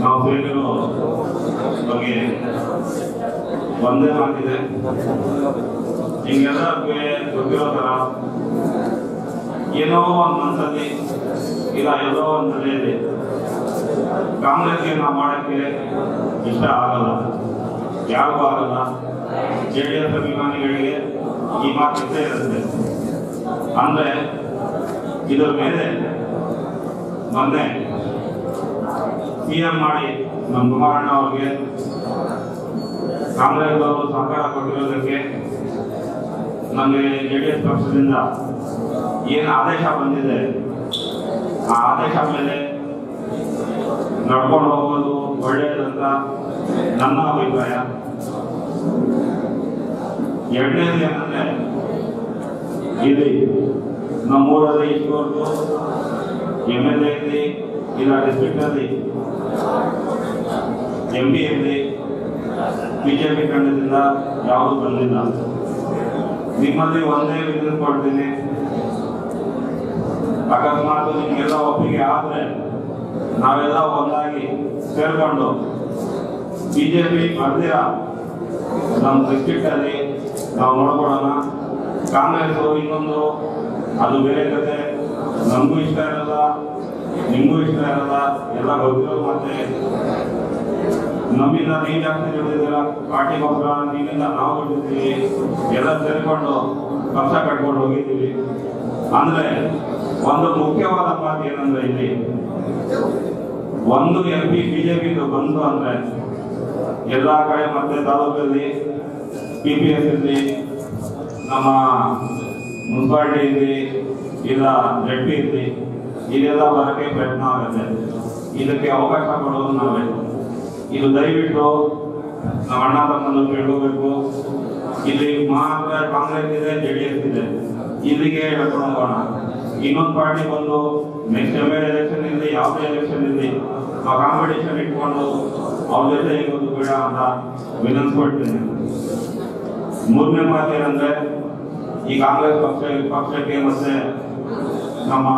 ನಾವು ಸೇರಿರೋ ಬಗ್ಗೆ ಒಂದೇ ಮಾತಿದೆ ಹಿಂಗೆಲ್ಲರಿಗೆ ಗೊತ್ತಿರೋ ಥರ ಏನೋ ಒಂದು ಮನಸ್ಸಲ್ಲಿ ಇಲ್ಲ ಎಲ್ಲೋ ಒಂದು ತಲೆಯಲ್ಲಿ ಕಾಂಗ್ರೆಸ್ಗೆ ನಾವು ಮಾಡಕ್ಕೆ ಇಷ್ಟ ಆಗಲ್ಲ ಯಾರಿಗೂ ಆಗಲ್ಲ ಜೆ ಡಿ ಎಸ್ ಅಭಿಮಾನಿಗಳಿಗೆ ಈ ಮಾತು ಇದ್ದೇ ಇರುತ್ತೆ ಅಂದರೆ ಇದರ ಮೇಲೆ ಮೊನ್ನೆ ಸಿ ಎಂ ಮಾಡಿ? ನಮ್ಮ ಕುಮಾರಣ್ಣ ಅವ್ರಿಗೆ. ಕಾಂಗ್ರೆಸ್ ಅವರು ಸಹಕಾರ ಕೊಟ್ಟಿರೋದಕ್ಕೆ ನಮಗೆ ಜೆ ಡಿ ಎಸ್ ಪಕ್ಷದಿಂದ ಏನು ಆದೇಶ ಬಂದಿದೆ, ಆ ಆದೇಶ ಮೇಲೆ ನಡ್ಕೊಂಡು ಹೋಗೋದು ಒಳ್ಳೆಯದಂತ ನನ್ನ ಅಭಿಪ್ರಾಯ. ಎರಡನೇದು ಏನಂದ್ರೆ, ಇಲ್ಲಿ ನಮ್ಮೂರಲ್ಲಿ ಇಷ್ಟವರೆಗೂ ಎಂ ಎಲ್ ಎ ಇಲ್ಲ ಡಿಸ್ಟ್ರಿಕ್ಟ್ ಅಲ್ಲಿ ಎಂ ಪಿ ಇರಲಿ ಬಿಜೆಪಿ ಖಂಡದಿಂದ ಯಾವುದು ಬಂದಿಲ್ಲ. ನಿಮ್ಮಲ್ಲಿ ಒಂದೇ ವಿನಂತಿ ಕೊಡ್ತೀನಿ. ಅಕಸ್ಮಾತ್ ನಿಮ್ಗೆಲ್ಲ ಒಪ್ಪಿಗೆ ಆದರೆ ನಾವೆಲ್ಲ ಒಂದಾಗಿ ಸೇರ್ಕೊಂಡು ಬಿಜೆಪಿ ಬರ್ದಿರ. ನಮ್ಮ ಡಿಸ್ಟ್ರಿಕ್ಟ್ ಅಲ್ಲಿ ನಾವು ನೋಡ್ಕೊಳ್ಳೋಣ. ಕಾಂಗ್ರೆಸ್ ಇನ್ನೊಂದು, ಅದು ಬೇರೆ ಕತೆ. ನಮಗೂ ಇಷ್ಟ ಇರಲ್ಲ ಇರಲ್ಲ ಎಲ್ಲ ಗೊತ್ತಿರೋ ಮತ್ತೆ ನಮ್ಮಿಂದ ನೀನ್ ಜಾಸ್ತಿ ದುಡಿದಿಲ್ಲ ಪಾಟಿ ಗೊಬ್ಬರ ನೀನಿಂದ ನಾವು ದುಡಿದಿದ್ದೀವಿ ಎಲ್ಲ ಸೇರಿಕೊಂಡು ಕಷ್ಟ ಕಟ್ಕೊಂಡು ಹೋಗಿದ್ದೀವಿ. ಅಂದ್ರೆ ಒಂದು ಮುಖ್ಯವಾದ ಮಾತು ಏನಂದ್ರೆ ಇಲ್ಲಿ, ಒಂದು ಎಂ ಪಿ ಬಿಜೆಪಿ ಬಂದು ಅಂದ್ರೆ ಎಲ್ಲ ಕಡೆ ಮತ್ತೆ ತಾಲೂಕಲ್ಲಿ ಪಿ ಪಿ ಎಸ್ ಇರಲಿ, ನಮ್ಮ ಮುನ್ಸಿಪಾಲ್ಟಿ ಇರಲಿ, ಇಲ್ಲ ಜಡ್ ಪಿ ಇರಲಿ ಇದೆಲ್ಲ ಬರಕ್ಕೆ ಪ್ರಯತ್ನ ಆಗುತ್ತೆ. ಇದಕ್ಕೆ ಅವಕಾಶ ಕೊಡೋದು ನಾವೇ. ಇದು ದಯವಿಟ್ಟು ನಾವು ಅಣ್ಣ ತಮ್ಮನ್ನು ಕೇಳ್ಕೋಬೇಕು. ಇಲ್ಲಿ ಮಾತ್ರ ಕಾಂಗ್ರೆಸ್ ಇದೆ ಜೆ ಡಿ ಎಸ್ ಇದೆ. ಇಲ್ಲಿಗೆ ಹೇಳ್ಕೊಂಡೋಣ ಇನ್ನೊಂದು ಪಾರ್ಟಿ ಬಂದು ನೆಕ್ಸ್ಟ್ ಎಂ ಎಲ್ ಎಲೆಕ್ಷನ್ ಇರಲಿ ಯಾವುದೇ ಎಲೆಕ್ಷನ್ ಇರಲಿ ಆ ಕಾಂಪಿಟೇಷನ್ ಇಟ್ಕೊಂಡು ಅವ್ರ ಜೊತೆ ಇರೋದು ಬೇಡ ಅಂತ ವಿನಂತಿಸ್ಕೊಳ್ತೀನಿ. ಮೂರನೇ ಮಾತು ಏನಂದ್ರೆ, ಈ ಕಾಂಗ್ರೆಸ್ ಪಕ್ಷ, ಪಕ್ಷಕ್ಕೆ ಮತ್ತೆ ನಮ್ಮ